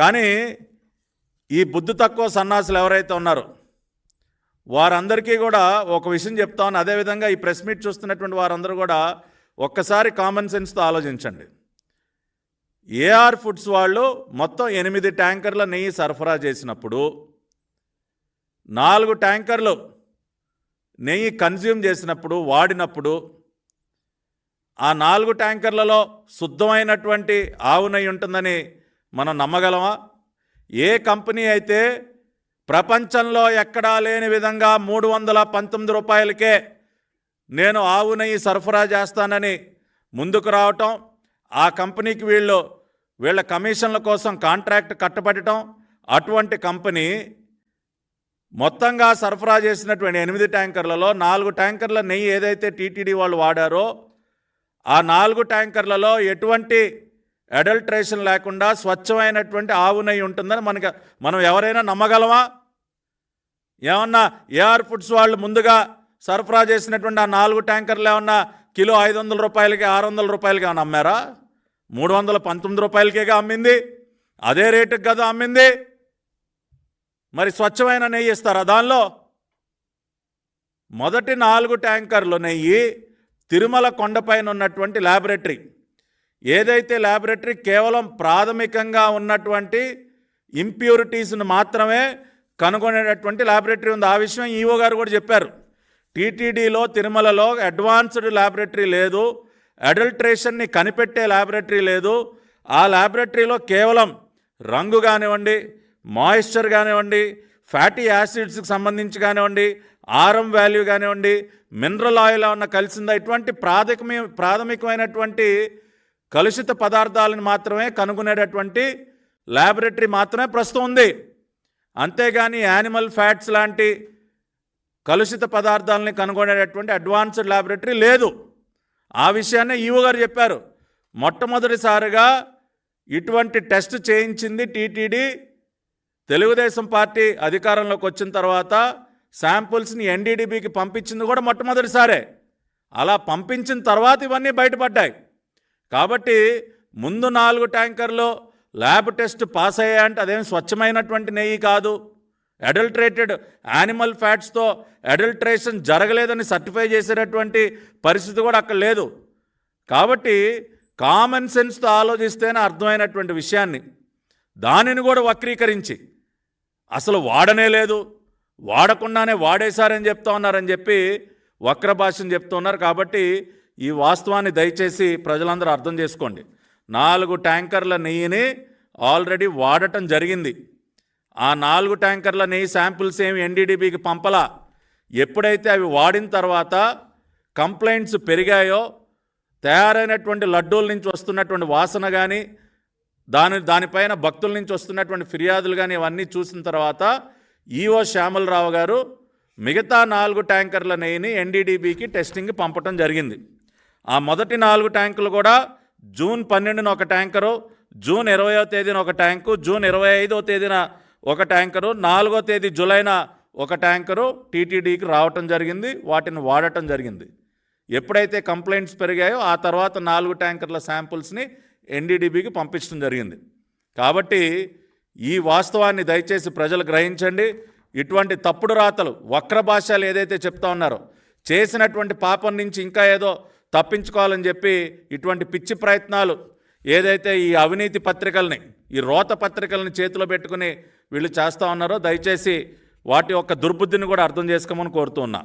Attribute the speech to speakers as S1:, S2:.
S1: కానీ ఈ బుద్ధి తక్కువ సన్నాసులు ఎవరైతే ఉన్నారో వారందరికీ కూడా ఒక విషయం చెప్తాను అదేవిధంగా ఈ ప్రెస్ మీట్ చూస్తున్నటువంటి వారందరూ కూడా ఒక్కసారి కామన్ సెన్స్తో ఆలోచించండి. ఏఆర్ ఫుడ్స్ వాళ్ళు మొత్తం ఎనిమిది ట్యాంకర్ల నెయ్యి సరఫరా చేసినప్పుడు నాలుగు ట్యాంకర్లు నెయ్యి కన్జ్యూమ్ చేసినప్పుడు వాడినప్పుడు ఆ నాలుగు ట్యాంకర్లలో శుద్ధమైనటువంటి ఆవు నెయ్యి ఉంటుందని మనం నమ్మగలమా? ఏ కంపెనీ అయితే ప్రపంచంలో ఎక్కడా లేని విధంగా మూడు వందల పంతొమ్మిది రూపాయలకే నేను ఆవు నెయ్యి సరఫరా చేస్తానని ముందుకు రావటం ఆ కంపెనీకి వీళ్ళు వీళ్ళ కమిషన్ల కోసం కాంట్రాక్ట్ కట్టబెట్టడం అటువంటి కంపెనీ మొత్తంగా సరఫరా చేసినటువంటి ఎనిమిది ట్యాంకర్లలో నాలుగు ట్యాంకర్ల నెయ్యి ఏదైతే టీటీడీ వాళ్ళు వాడారో ఆ నాలుగు ట్యాంకర్లలో ఎటువంటి అడల్ట్రేషన్ లేకుండా స్వచ్ఛమైనటువంటి ఆవు నెయ్యి ఉంటుందని మనకి మనం ఎవరైనా నమ్మగలమా? ఏమన్నా ఏఆర్ ఫుడ్స్ వాళ్ళు ముందుగా సరఫరా చేసినటువంటి ఆ నాలుగు ట్యాంకర్లు ఏమన్నా కిలో ఐదు వందల రూపాయలకి ఆరు వందల రూపాయలకి ఏమన్నా అమ్మారా? మూడు వందల పంతొమ్మిది రూపాయలకేగా అమ్మింది? అదే రేటుకి కదా అమ్మింది? మరి స్వచ్ఛమైన నెయ్యి ఇస్తారా దానిలో? మొదటి నాలుగు ట్యాంకర్లు నెయ్యి తిరుమల కొండపైన ఉన్నటువంటి ల్యాబొరేటరీ ఏదైతే ల్యాబొరేటరీ కేవలం ప్రాథమికంగా ఉన్నటువంటి ఇంప్యూరిటీస్ను మాత్రమే కనుగొనేటటువంటి ల్యాబొరేటరీ ఉంది. ఆ విషయం ఈఓ గారు కూడా చెప్పారు. టీటీడీలో తిరుమలలో అడ్వాన్స్డ్ ల్యాబొరేటరీ లేదు. అడల్ట్రేషన్ని కనిపెట్టే ల్యాబొరేటరీ లేదు. ఆ ల్యాబొరేటరీలో కేవలం రంగు కానివ్వండి మాయిశ్చర్ కానివ్వండి ఫ్యాటీ యాసిడ్స్కి సంబంధించి కానివ్వండి ఆరం వాల్యూ కానివ్వండి మినరల్ ఆయిల్ ఉన్న కలిసిందా? ఇటువంటి ప్రాథమిక ప్రాథమికమైనటువంటి కలుషిత పదార్థాలను మాత్రమే కనుగొనేటటువంటి ల్యాబొరేటరీ మాత్రమే ప్రస్తుతం ఉంది. అంతేగాని యానిమల్ ఫ్యాట్స్ లాంటి కలుషిత పదార్థాలని కనుగొనేటటువంటి అడ్వాన్స్డ్ ల్యాబొరేటరీ లేదు. ఆ విషయాన్నే ఈవో గారు చెప్పారు. మొట్టమొదటిసారిగా ఇటువంటి టెస్ట్ చేయించింది టీటీడీ. తెలుగుదేశం పార్టీ అధికారంలోకి వచ్చిన తర్వాత శాంపుల్స్ని ఎన్డీడీబీకి పంపించింది కూడా మొట్టమొదటిసారే. అలా పంపించిన తర్వాత ఇవన్నీ బయటపడ్డాయి. కాబట్టి ముందు నాలుగు ట్యాంకర్లు ల్యాబ్ టెస్ట్ పాస్ అయ్యాయంటే అదేం స్వచ్ఛమైనటువంటి నెయ్యి కాదు. అడల్ట్రేటెడ్ యానిమల్ ఫ్యాట్స్తో అడల్ట్రేషన్ జరగలేదని సర్టిఫై చేసేటటువంటి పరిస్థితి కూడా అక్కడ లేదు. కాబట్టి కామన్ సెన్స్తో ఆలోచిస్తేనే అర్థమైనటువంటి విషయాన్ని. దానిని కూడా వక్రీకరించి అసలు వాడనే లేదు వాడకుండానే వాడేశారని చెప్తా ఉన్నారని చెప్పి వక్ర చెప్తున్నారు. చెప్తూ ఉన్నారు కాబట్టి ఈ వాస్తవాన్ని దయచేసి ప్రజలందరూ అర్థం చేసుకోండి. నాలుగు ట్యాంకర్ల నెయ్యిని ఆల్రెడీ వాడటం జరిగింది. ఆ నాలుగు ట్యాంకర్ల నెయ్యి శాంపిల్స్ ఏమి ఎన్డీడీబీకి పంపలా? ఎప్పుడైతే అవి వాడిన తర్వాత కంప్లైంట్స్ పెరిగాయో తయారైనటువంటి లడ్డూల నుంచి వస్తున్నటువంటి వాసన కానీ దాని దానిపైన భక్తుల నుంచి వస్తున్నటువంటి ఫిర్యాదులు కానీ ఇవన్నీ చూసిన తర్వాత ఈఓ శ్యామలరావు గారు మిగతా నాలుగు ట్యాంకర్ల నెయ్యిని ఎన్డీడీబీకి టెస్టింగ్ పంపటం జరిగింది. ఆ మొదటి నాలుగు ట్యాంకులు కూడా జూన్ పన్నెండున ఒక ట్యాంకరు జూన్ ఇరవయో తేదీన ఒక ట్యాంకు జూన్ ఇరవై ఐదో తేదీన ఒక ట్యాంకరు నాలుగో తేదీ జూలైన ఒక ట్యాంకరు టీటీడీకి రావటం జరిగింది వాటిని వాడటం జరిగింది. ఎప్పుడైతే కంప్లైంట్స్ పెరిగాయో ఆ తర్వాత నాలుగు ట్యాంకర్ల శాంపుల్స్ని ఎన్డీడీబీకి పంపించడం జరిగింది. కాబట్టి ఈ వాస్తవాన్ని దయచేసి ప్రజలు గ్రహించండి. ఇటువంటి తప్పుడు రాతలు వక్ర భాషలు ఏదైతే చెప్తా ఉన్నారో చేసినటువంటి పాపం నుంచి ఇంకా ఏదో తప్పించుకోవాలని చెప్పి ఇటువంటి పిచ్చి ప్రయత్నాలు ఏదైతే ఈ అవినీతి పత్రికల్ని ఈ రోత పత్రికల్ని చేతిలో పెట్టుకుని వీళ్ళు చేస్తూ ఉన్నారో దయచేసి వాటి యొక్క దుర్బుద్ధిని కూడా అర్థం చేసుకోమని కోరుతూ ఉన్నా.